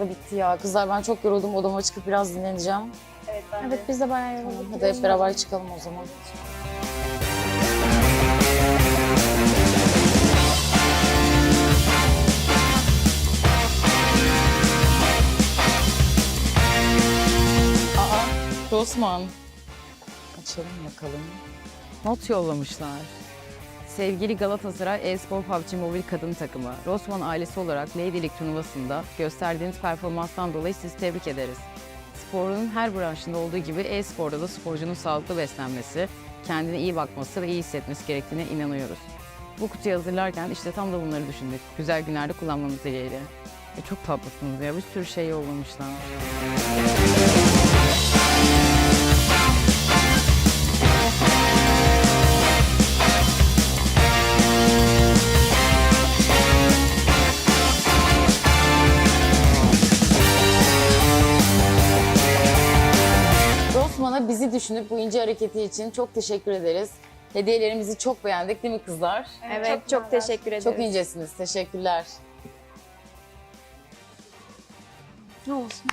anda bitti ya. Kızlar ben çok yoruldum. Odama çıkıp biraz dinleneceğim. Evet ben Evet biz de bayağı yorulduk. Hadi hep beraber çıkalım o zaman. Aa, Osman. Açalım bakalım. Not yollamışlar. Sevgili Galatasaray e-spor PUBG Mobile kadın takımı, Rosman ailesi olarak Lady League turnuvasında gösterdiğiniz performanstan dolayı sizi tebrik ederiz. Sporun her branşında olduğu gibi e-sporda da sporcunun sağlıklı beslenmesi, kendine iyi bakması ve iyi hissetmesi gerektiğine inanıyoruz. Bu kutuyu hazırlarken işte tam da bunları düşündük. Güzel günlerde kullanmamız dileğiyle. E çok tatlısınız ya. Bir sürü şey yollamışlar. Bizi düşünüp bu ince hareketi için çok teşekkür ederiz. Hediyelerimizi çok beğendik değil mi kızlar? Evet çok, teşekkür ederiz. Çok incesiniz. Teşekkürler. Ne olsun?